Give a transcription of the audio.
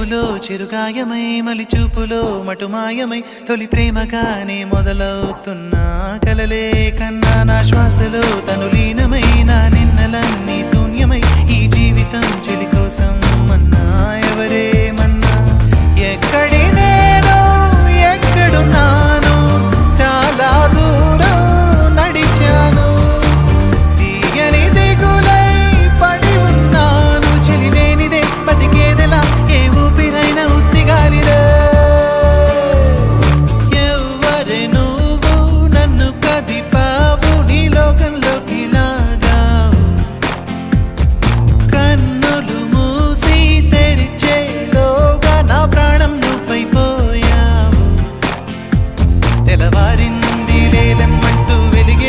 చూపులో చిరుగాయమై మలి చూపులో మటుమాయమై తొలి ప్రేమగానే మొదలవుతున్నా కలలే కన్నా నా శ్వాసలో తను లీనమైన నిన్నలన్నీ ജടവാരിൻ